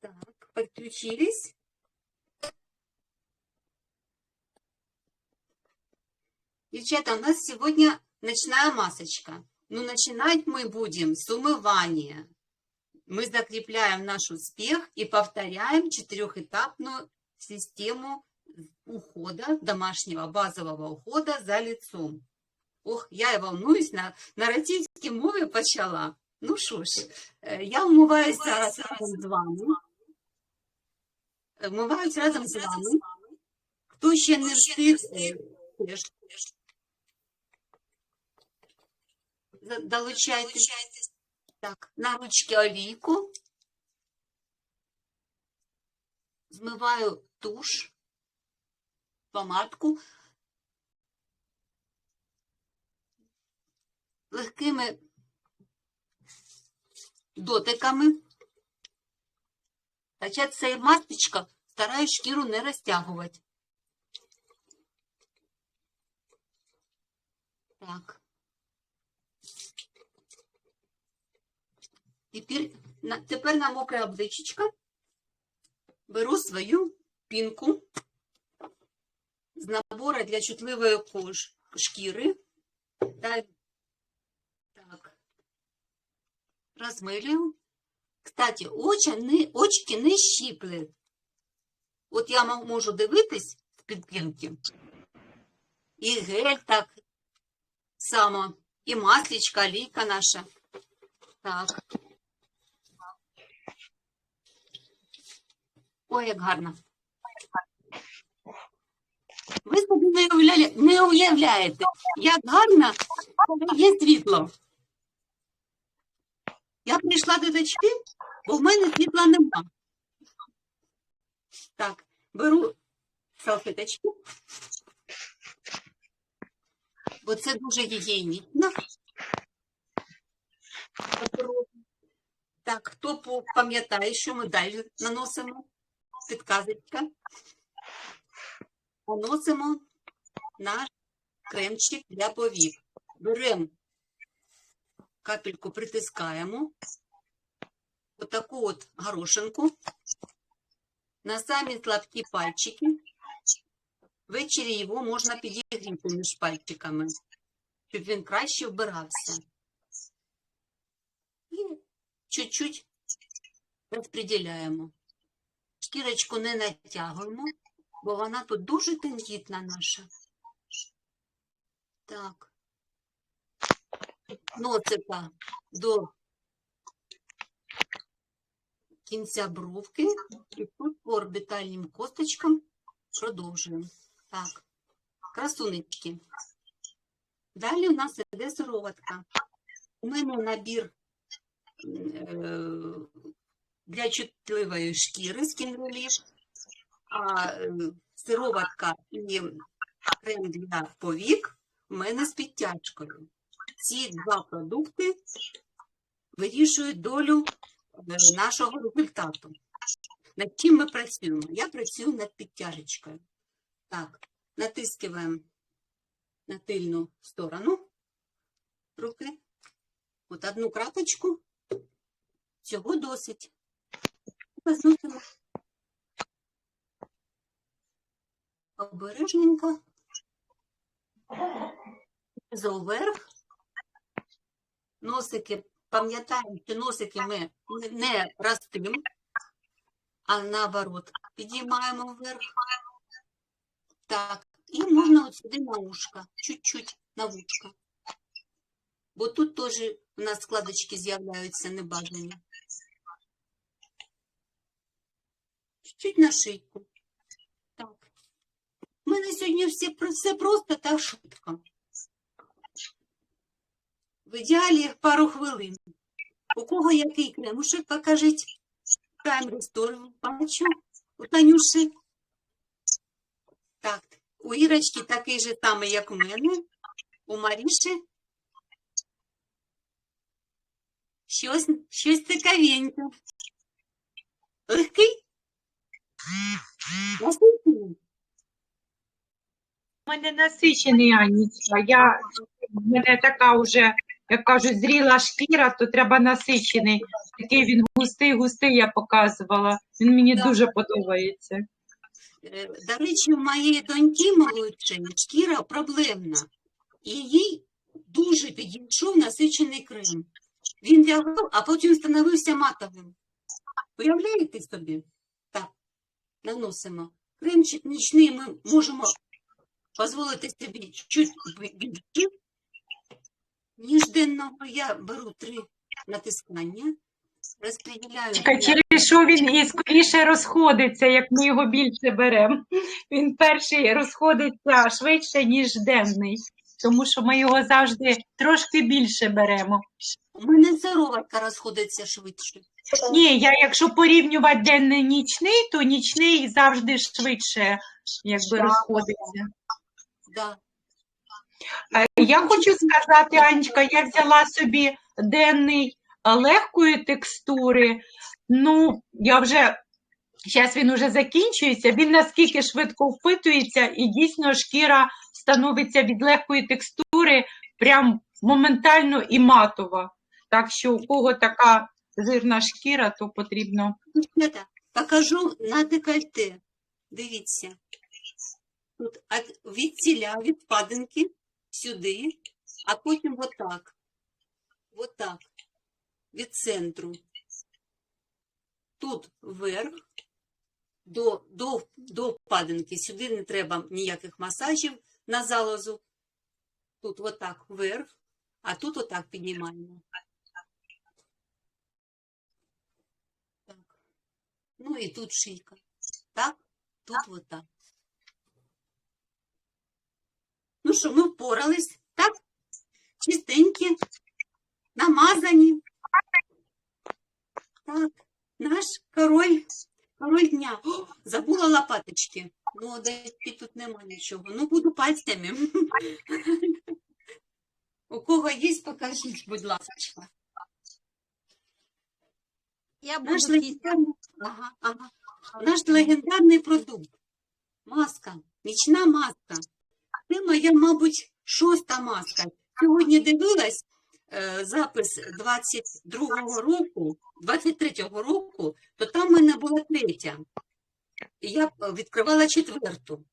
Так, подключились. Девчата, у нас сегодня ночная масочка. Но начинать мы будем с умывания. Мы закрепляем наш успех и повторяем четырехэтапную систему ухода, домашнего базового ухода за лицом. Ох, я і волнуюсь, на, на російській мові почала. Ну що ж, е, я вмиваюся зараз разом з вами. Вмиваюсь разом з вами. Хто ще не встиг, е, теж долучайтесь. Так, на ручки олійку. Змиваю туш, помадку. Легкими дотиками. Хоча ця масочка стараюсь шкіру не розтягувати. Так. Тепер на, тепер на мокре обличечко беру свою пінку з набору для чутливої кож, шкіри. Та, так. Розмилюю. Кстати, очі не, очки не щиплять. От я можу дивитись з-під. І гель так само, і масличка, ліка наша. Так. Ой, як гарно. Ви собі не, уявляєте, як гарно, є світло. Я прийшла до дочки, бо в мене світла нема. Так, беру салфеточки, бо це дуже гігієнічно. Так, хто пам'ятає, що ми далі наносимо? Підказочка. Наносимо наш кремчик для повік. Беремо капельку, притискаємо. Отаку от горошинку на самі слабкі пальчики. Ввечері його можна підігріти між пальчиками, щоб він краще вбирався. І чуть-чуть розподіляємо. Шкірочку не натягуємо, бо вона тут дуже тендітна наша. Так. Носика до кінця бровки і тут по орбітальним косточкам продовжуємо. Так, красунечки. Далі у нас іде сироватка. У мене набір е, для чутливої шкіри Relief, а е, сироватка і крем для повік у мене з підтяжкою. Ці два продукти вирішують долю е, нашого результату. Над чим ми працюємо? Я працюю над підтяжечкою. Так, натискуємо на тильну сторону руки. От одну крапочку. Цього досить. Позносимо. Обережненько. Зоверх. Носики, пам'ятаємо, що носики ми не- ростимо, а наоборот, підіймаємо вверх. Так, і можна от сюди на ушко, чуть-чуть на вушко. Бо тут теж у нас складочки з'являються небажані. Чуть-чуть на шийку. Так. У мене сьогодні про- все просто та швидко. В ідеалі пару хвилин. У кого який кремушек, покажіть. Prime Restore бачу. У Танюші. Так, у Ірочки такий же самий, як у мене. У Маріші. Щось, щось цікавеньке. Легкий? Насичений? У мене насичений Анічка. Я, в мене така вже як кажуть, зріла шкіра, то треба насичений. Такий він густий, густий, я показувала. Він мені Так. дуже подобається. Е, До речі, у моєї доньки молодшої шкіра проблемна. І їй дуже підійшов насичений крем. Він лягав, а потім становився матовим. Уявляєте собі? Так, наносимо. Кремчик нічний ми можемо дозволити собі чуть більше, ніж денного. Я беру три натискання, розподіляю. Чекай, Через що він і скоріше розходиться, як ми його більше беремо. Він перший розходиться швидше, ніж денний, тому що ми його завжди трошки більше беремо. У мене сироватка розходиться швидше. Ні, я якщо порівнювати денний нічний, то нічний завжди швидше якби розходиться. Да. Е, Я хочу сказати, Анечка, я взяла собі денний е, легкої текстури. Ну, я вже зараз він уже закінчується. Він наскільки швидко впитується, і дійсно шкіра становиться від легкої текстури прям моментально і матова. Так що у кого така жирна шкіра, то потрібно. Покажу на декольте. Дивіться. Тут від ціля, від падинки сюди, а потім отак. Отак. Від центру. Тут вверх, до, до, до падинки. Сюди не треба ніяких масажів на залозу. Тут отак вверх, а тут отак піднімаємо. Так. Ну і тут шийка. Так, тут вот так. Ну що, ми впорались, так? Чистенькі, намазані. Так, наш король, король дня. О, забула лопаточки. Ну, десь тут нема нічого. Ну, буду пальцями. У кого є, покажіть, будь ласка. Я буду Наш легендарний, ага, ага. Наш легендарний продукт. Маска, нічна маска. Це моя, мабуть, шоста маска. Сьогодні дивилась е, запис 22-го року, 23-го року, то там в мене була третя. І я відкривала четверту.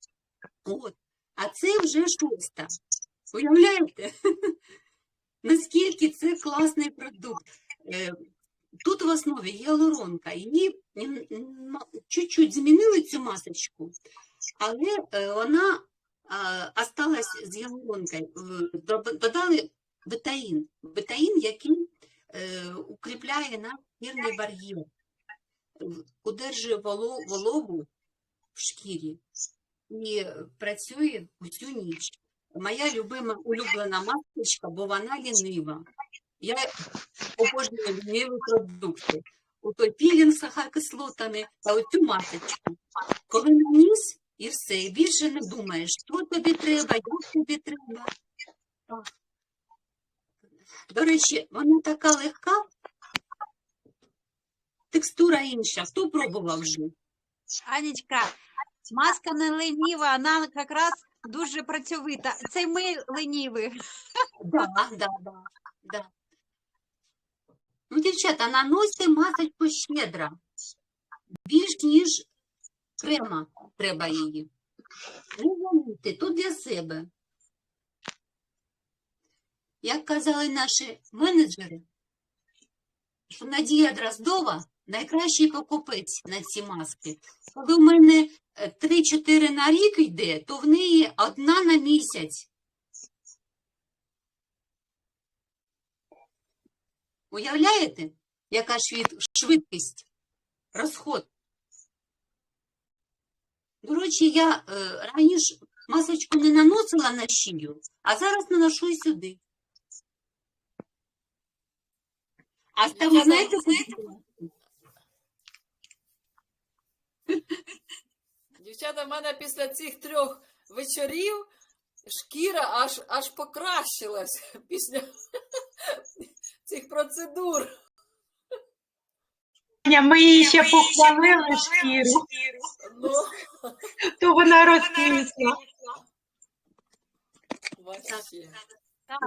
От. А це вже шоста. Уявляєте? Наскільки це класний продукт. Е, Тут в основі гіалуронка. Її чуть-чуть змінили цю масочку, але е, вона осталась з гіалуронкою. Е, Додали бетаїн. Бетаїн, який е, укріпляє наш шкірний бар'єр, удержує воло- вологу в шкірі і працює всю ніч. Моя любима улюблена масочка, бо вона лінива. Я обожнюю ліниві продукти. У той пілінг з кислотами та оцю масочку. Коли наніс, і все, і більше не думаєш, що тобі треба, як тобі треба. До речі, вона така легка, текстура інша. Хто пробував вже? Анечка, маска не леніва, вона якраз дуже працьовита. Це ми леніві. Да, да, да, да. Ну, дівчата, наносьте масочку щедро. Більш ніж крема треба її. Не тут для себе. Як казали наші менеджери, що Надія Дроздова найкращий покупець на ці маски. Коли в мене е, 3-4 на рік йде, то в неї одна на місяць. Уявляєте, яка швид- швидкість, розход? До речі, я е, раніше масочку не наносила на шию, а зараз наношу і сюди. А там, знаєте, знаєте. Дівчата, в мене після цих трьох вечорів шкіра аж, аж покращилась після цих процедур. Ми її ще похвалили шкіру, Ну, то вона розквітла.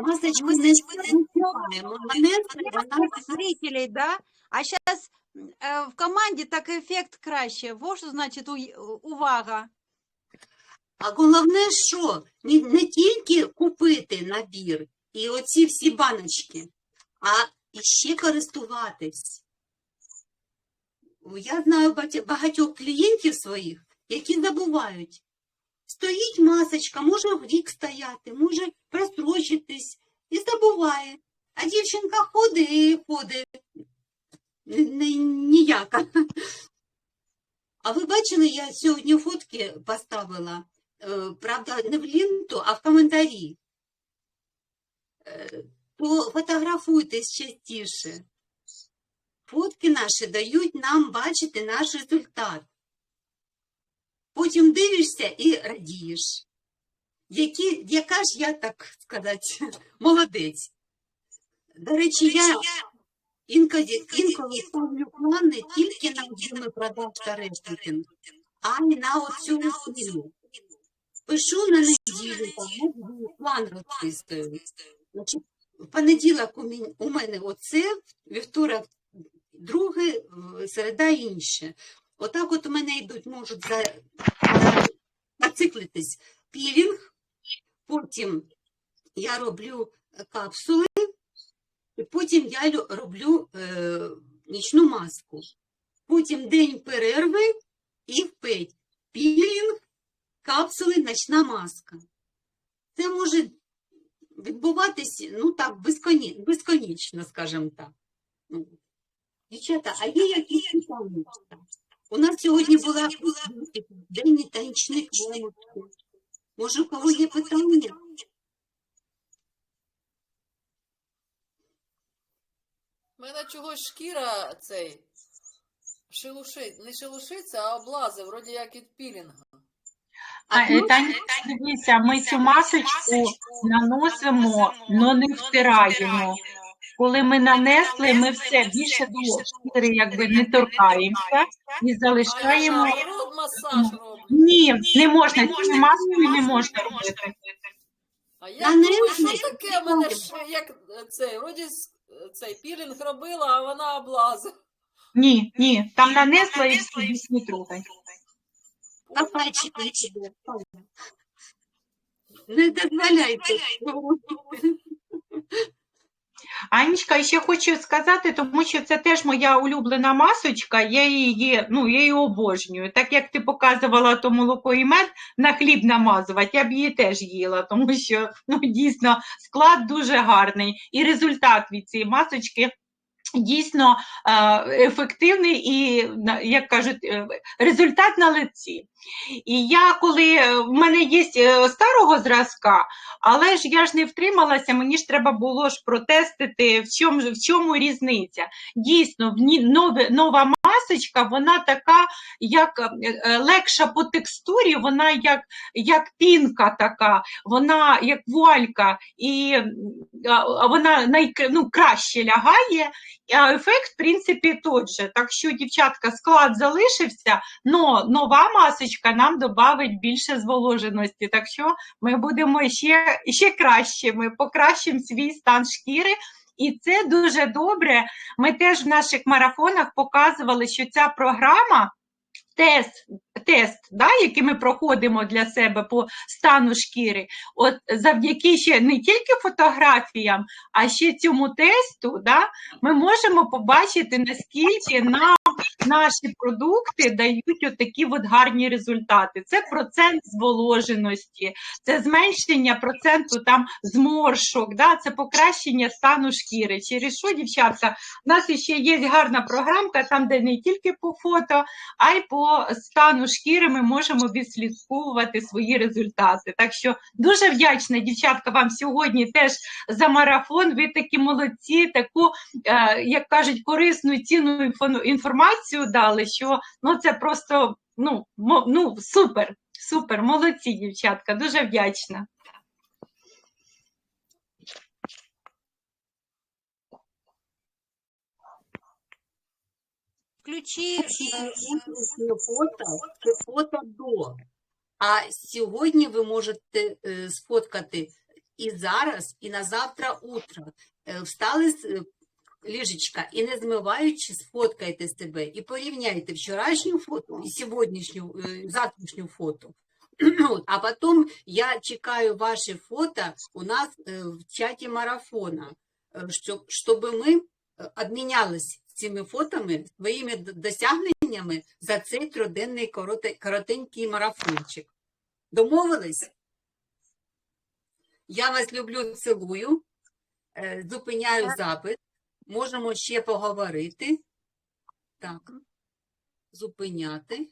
Масочку. Нанесли, вона зрителей, да? А сейчас в команді так ефект краще. Вот що значить увага. А головне, що не, не тільки купити набір і оці всі баночки, а іще користуватись. Я знаю багатьох клієнтів своїх, які забувають. Стоїть масочка, може в рік стояти, може просрочитись і забуває. А дівчинка ходить і ходить. Ніяка. А ви бачили, я сьогодні фотки поставила е, правда, не в ленту, а в коментарі. Е, То фотографуйтесь частіше. Фотки наші дають нам бачити наш результат. Потім дивишся і радієш. Які, яка ж я, так сказати, молодець. До речі, я інколи, інколи ставлю плани тільки на об'єми продаж та рейтинг, а не на оцю ціну. Пишу на неділю, план розписую. Значить, в понеділок у мене оце, вівторок друге, середа інше. Отак от у мене йдуть, можуть за, за, зациклитись пілінг, потім я роблю е, капсули, і потім я роблю е, нічну маску. Потім день перерви і впеть. Пілінг, капсули, ночна маска. Це може відбуватись, ну так, безконі... безконечно, скажімо так. Ну, Дівчата, а є якісь питання? У нас сьогодні була день танчних вимог. Може, у кого є питання? У мене чогось шкіра цей шелушить, не шелушиться, а облази, вроді як від пілінга. А, ну, Таня, дивіться, ми цю масочку наносимо, але не втираємо. Коли ми нанесли, ми все більше до шкіри якби не торкаємося і залишаємо. Ні, не можна, цією маскою не можна робити. А я думаю, що таке в мене ж, як цей, вроді цей пілінг робила, а вона облаза. Ні, ні, там нанесла і все, більш не трогай. Не дозволяйте. Анечка, ще хочу сказати, тому що це теж моя улюблена масочка, я її, ну, я її обожнюю. Так як ти показувала то молоко і мед на хліб намазувати, я б її теж їла, тому що ну, дійсно склад дуже гарний. І результат від цієї масочки дійсно е, ефективний і, як кажуть, е, результат на лиці. І я, коли е, в мене є старого зразка, але ж я ж не втрималася, мені ж треба було ж протестити, в чому, в чому різниця. Дійсно, в нові нова масочка, вона така, як е, е, легша по текстурі, вона як, як пінка така, вона як вуалька, і вона найк, ну, лягає, а ефект, в принципі, той же. Так що, дівчатка, склад залишився, но нова масочка нам додавить більше зволоженості. Так що ми будемо ще, ще кращими, покращимо свій стан шкіри. І це дуже добре. Ми теж в наших марафонах показували, що ця програма. Тест, тест, да, який ми проходимо для себе по стану шкіри, от завдяки ще не тільки фотографіям, а ще цьому тесту, да, ми можемо побачити, наскільки нам наші продукти дають отакі от гарні результати. Це процент зволоженості, це зменшення проценту там зморшок, да, це покращення стану шкіри. Через що, дівчатка, у нас ще є гарна програмка, там, де не тільки по фото, а й по стану шкіри ми можемо відслідковувати свої результати. Так що дуже вдячна, дівчатка, вам сьогодні теж за марафон. Ви такі молодці, таку, е, як кажуть, корисну цінну інфо- інформацію дали, що ну, це просто ну, мо- ну, супер, супер, молодці, дівчатка, дуже вдячна. Включи фото це фото до. А сьогодні ви можете е, сфоткати і зараз, і на завтра утро. Е, Встали з е, ліжечка і не змиваючи, сфоткайте себе і порівняйте вчорашню фото і сьогоднішню, е, завтрашню фото. А потім я чекаю ваші фото у нас е, в чаті марафона, е, щоб, щоб ми обмінялись цими фотами, своїми досягненнями за цей триденний коротенький марафончик. Домовились? Я вас люблю, цілую. Зупиняю запис. Можемо ще поговорити. Так. Зупиняти.